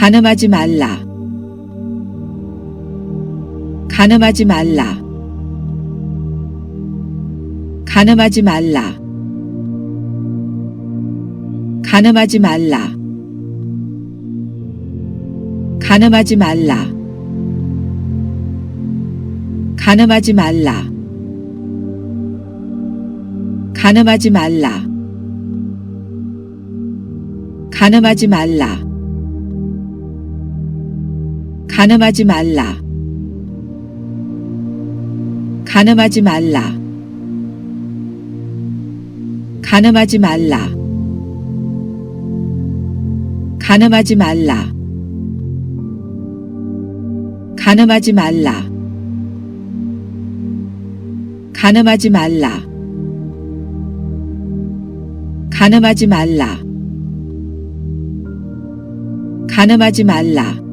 가늠하지 말라. 가늠하지 말라. 가늠하지 말라. 가늠하지 말라. 가늠하지 말라. 가늠하지 말라. 가늠하지 말라. 가늠하지 말라. 가늠하지 말라. 가늠하지 말라. 가늠하지 말라. 가늠하지 말라. 가늠하지 말라. 가늠하지 말라. 가늠하지 말라. 가늠하지 말라.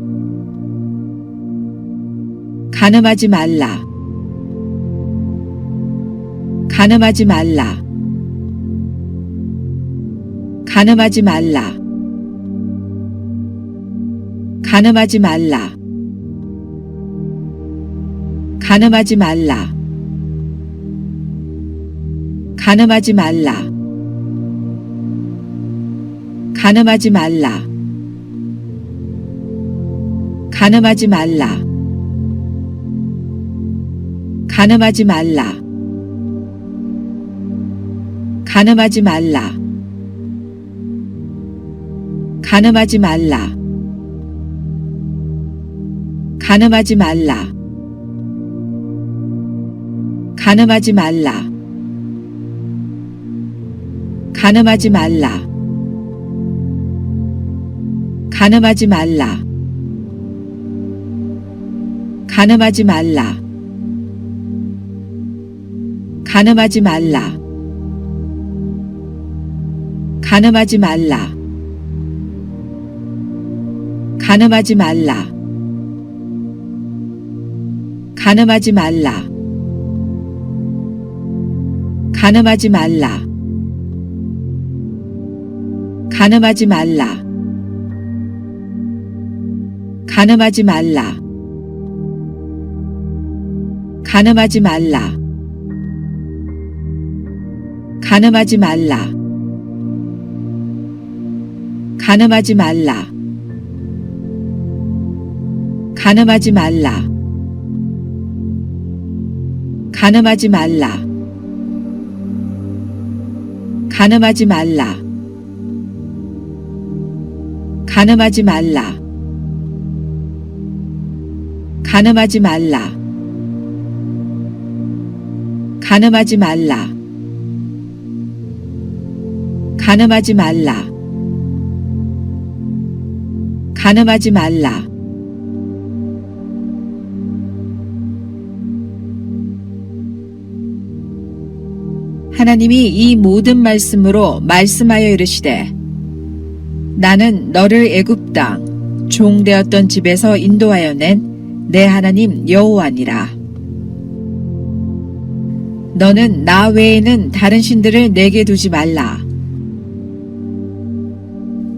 가늠하지 말라. 가늠하지 말라. 가늠하지 말라. 가늠하지 말라. 가늠하지 말라. 가늠하지 말라. 가늠하지 말라. 가늠하지 말라. 가늠하지 말라. 가늠하지 말라. 가늠하지 말라. 가늠하지 말라. 가늠하지 말라. 가늠하지 말라. 가늠하지 말라. 가늠하지 말라. 가늠하지 말라. 가늠하지 말라. 가늠하지 말라. 가늠하지 말라. 가늠하지 말라. 가늠하지 말라. 가늠하지 말라. 가늠하지 말라. 가늠하지 말라. 가늠하지 말라. 가늠하지 말라. 가늠하지 말라. 가늠하지 말라. 가늠하지 말라. 가늠하지 말라. 가늠하지 말라. 가늠하지 말라. 가늠하지 말라. 하나님이 이 모든 말씀으로 말씀하여 이르시되 나는 너를 애굽 땅 종되었던 집에서 인도하여 낸 내 하나님 여호와니라 너는 나 외에는 다른 신들을 내게 두지 말라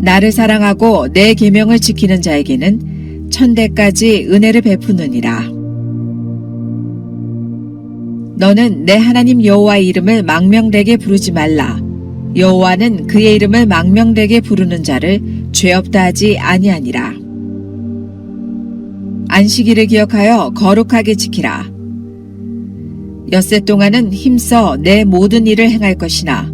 나를 사랑하고 내 계명을 지키는 자에게는 천대까지 은혜를 베푸느니라. 너는 내 하나님 여호와의 이름을 망명되게 부르지 말라. 여호와는 그의 이름을 망명되게 부르는 자를 죄 없다 하지 아니하니라. 안식일을 기억하여 거룩하게 지키라. 엿새 동안은 힘써 내 모든 일을 행할 것이나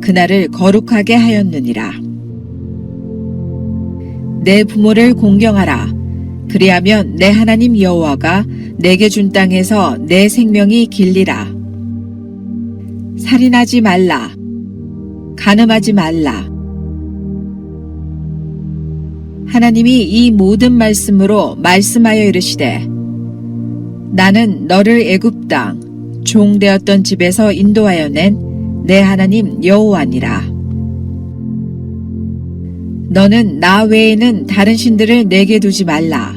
그날을 거룩하게 하였느니라. 내 부모를 공경하라. 그리하면 내 하나님 여호와가 내게 준 땅에서 내 생명이 길리라. 살인하지 말라. 간음하지 말라. 하나님이 이 모든 말씀으로 말씀하여 이르시되 나는 너를 애굽 땅 종되었던 집에서 인도하여 낸 내 하나님 여호와니라. 너는 나 외에는 다른 신들을 내게 두지 말라.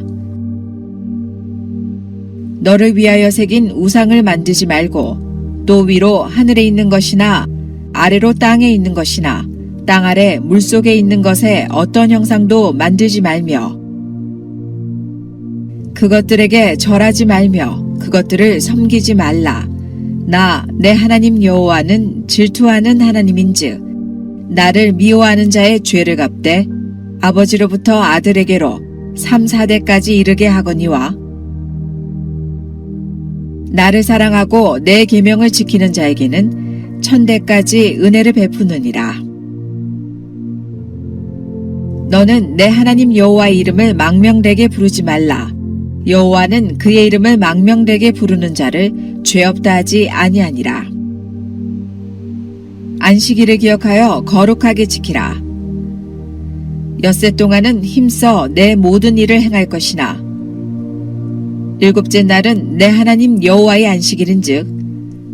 너를 위하여 새긴 우상을 만들지 말고 또 위로 하늘에 있는 것이나 아래로 땅에 있는 것이나 땅 아래 물 속에 있는 것에 어떤 형상도 만들지 말며 그것들에게 절하지 말며 그것들을 섬기지 말라. 나 내 하나님 여호와는 질투하는 하나님인즉 나를 미워하는 자의 죄를 갚되 아버지로부터 아들에게로 3, 4대까지 이르게 하거니와 나를 사랑하고 내 계명을 지키는 자에게는 천대까지 은혜를 베푸느니라. 너는 내 하나님 여호와의 이름을 망명되게 부르지 말라. 여호와는 그의 이름을 망명되게 부르는 자를 죄 없다 하지 아니하니라. 안식일을 기억하여 거룩하게 지키라. 엿새 동안은 힘써 내 모든 일을 행할 것이나 일곱째 날은 내 하나님 여호와의 안식일인즉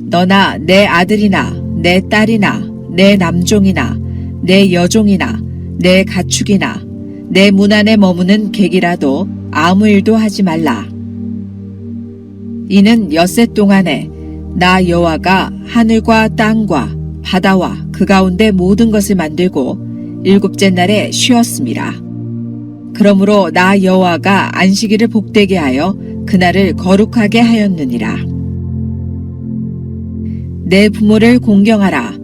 너나 내 아들이나 내 딸이나 내 남종이나 내 여종이나 내 가축이나 내 문 안에 머무는 객이라도 아무 일도 하지 말라. 이는 엿새 동안에 나 여호와가 하늘과 땅과 바다와 그 가운데 모든 것을 만들고 일곱째 날에 쉬었습니다. 그러므로 나 여호와가 안식일을 복되게 하여 그날을 거룩하게 하였느니라. 내 부모를 공경하라.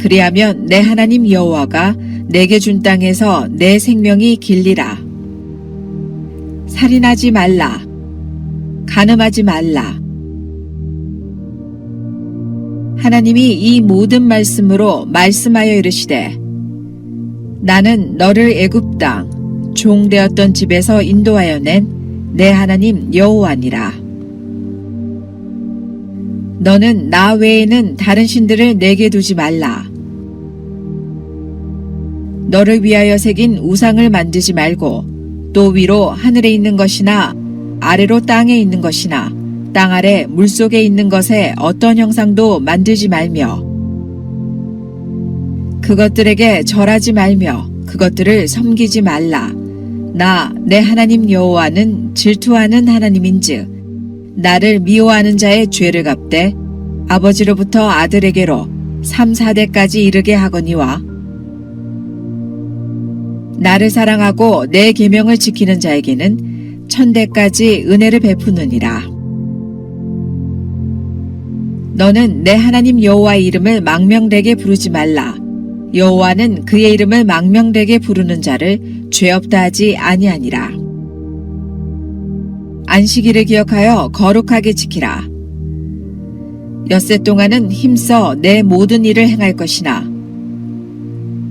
그리하면 내 하나님 여호와가 내게 준 땅에서 내 생명이 길리라. 살인하지 말라. 간음하지 말라. 하나님이 이 모든 말씀으로 말씀하여 이르시되 나는 너를 애굽 땅 종되었던 집에서 인도하여 낸 내 하나님 여호와니라. 너는 나 외에는 다른 신들을 내게 두지 말라. 너를 위하여 새긴 우상을 만들지 말고 또 위로 하늘에 있는 것이나 아래로 땅에 있는 것이나 땅 아래 물 속에 있는 것에 어떤 형상도 만들지 말며 그것들에게 절하지 말며 그것들을 섬기지 말라. 나 내 하나님 여호와는 질투하는 하나님인즉 나를 미워하는 자의 죄를 갚되 아버지로부터 아들에게로 3, 4대까지 이르게 하거니와 나를 사랑하고 내 계명을 지키는 자에게는 천대까지 은혜를 베푸느니라. 너는 내 하나님 여호와의 이름을 망명되게 부르지 말라. 여호와는 그의 이름을 망명되게 부르는 자를 죄 없다 하지 아니하니라. 안식일을 기억하여 거룩하게 지키라. 엿새 동안은 힘써 내 모든 일을 행할 것이나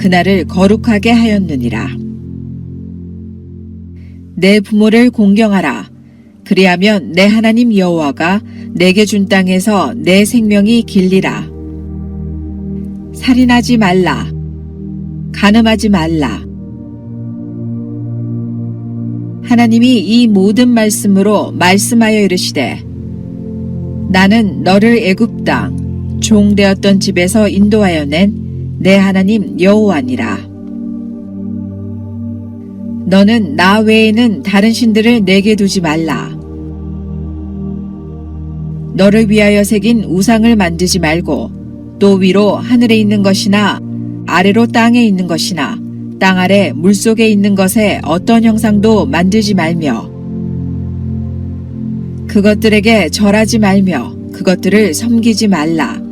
그날을 거룩하게 하였느니라. 내 부모를 공경하라. 그리하면 내 하나님 여호와가 내게 준 땅에서 내 생명이 길리라. 살인하지 말라. 간음하지 말라. 하나님이 이 모든 말씀으로 말씀하여 이르시되 나는 너를 애굽 땅 종되었던 집에서 인도하여 낸 내 하나님 여호와니라. 너는 나 외에는 다른 신들을 내게 두지 말라. 너를 위하여 새긴 우상을 만들지 말고 또 위로 하늘에 있는 것이나 아래로 땅에 있는 것이나 땅 아래 물 속에 있는 것에 어떤 형상도 만들지 말며 그것들에게 절하지 말며 그것들을 섬기지 말라.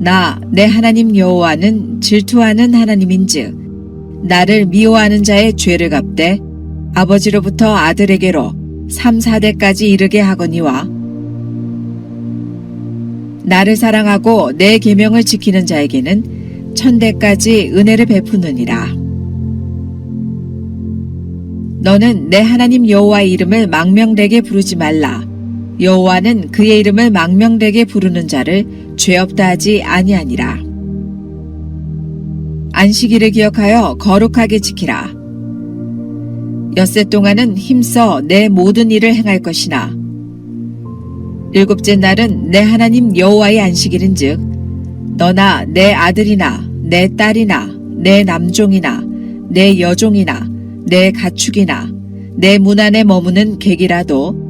나 내 하나님 여호와는 질투하는 하나님인즉 나를 미워하는 자의 죄를 갚되 아버지로부터 아들에게로 3, 4대까지 이르게 하거니와 나를 사랑하고 내 계명을 지키는 자에게는 천대까지 은혜를 베푸느니라. 너는 내 하나님 여호와의 이름을 망명되게 부르지 말라. 여호와는 그의 이름을 망명되게 부르는 자를 죄 없다 하지 아니하니라. 안식일을 기억하여 거룩하게 지키라. 엿새 동안은 힘써 내 모든 일을 행할 것이나 일곱째 날은 내 하나님 여호와의 안식일인즉 너나 내 아들이나 내 딸이나 내 남종이나 내 여종이나 내 가축이나 내 문 안에 머무는 객이라도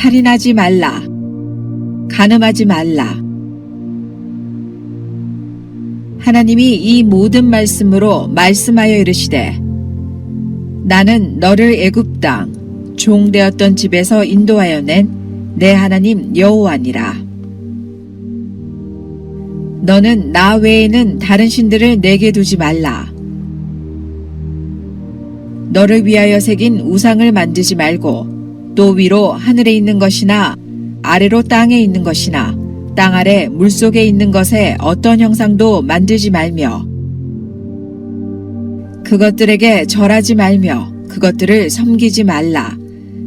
살인하지 말라. 간음하지 말라. 하나님이 이 모든 말씀으로 말씀하여 이르시되 나는 너를 애굽 땅 종되었던 집에서 인도하여 낸 내 하나님 여호와니라 너는 나 외에는 다른 신들을 내게 두지 말라 너를 위하여 새긴 우상을 만들지 말고 또 위로 하늘에 있는 것이나 아래로 땅에 있는 것이나 땅 아래 물 속에 있는 것에 어떤 형상도 만들지 말며 그것들에게 절하지 말며 그것들을 섬기지 말라.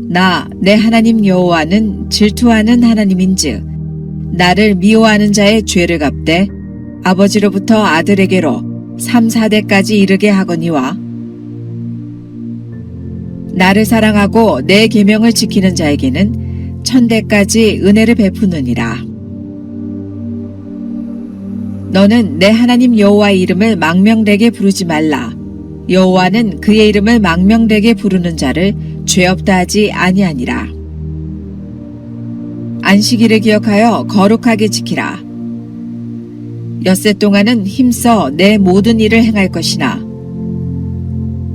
나 내 하나님 여호와는 질투하는 하나님인즉 나를 미워하는 자의 죄를 갚되 아버지로부터 아들에게로 3, 4대까지 이르게 하거니와 나를 사랑하고 내 계명을 지키는 자에게는 천대까지 은혜를 베푸느니라. 너는 내 하나님 여호와의 이름을 망명되게 부르지 말라. 여호와는 그의 이름을 망명되게 부르는 자를 죄 없다 하지 아니하니라. 안식일을 기억하여 거룩하게 지키라. 엿새 동안은 힘써 내 모든 일을 행할 것이나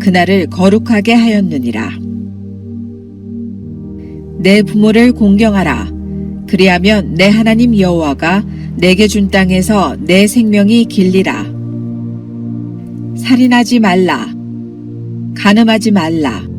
그날을 거룩하게 하였느니라. 내 부모를 공경하라. 그리하면 내 하나님 여호와가 내게 준 땅에서 내 생명이 길리라. 살인하지 말라. 간음하지 말라.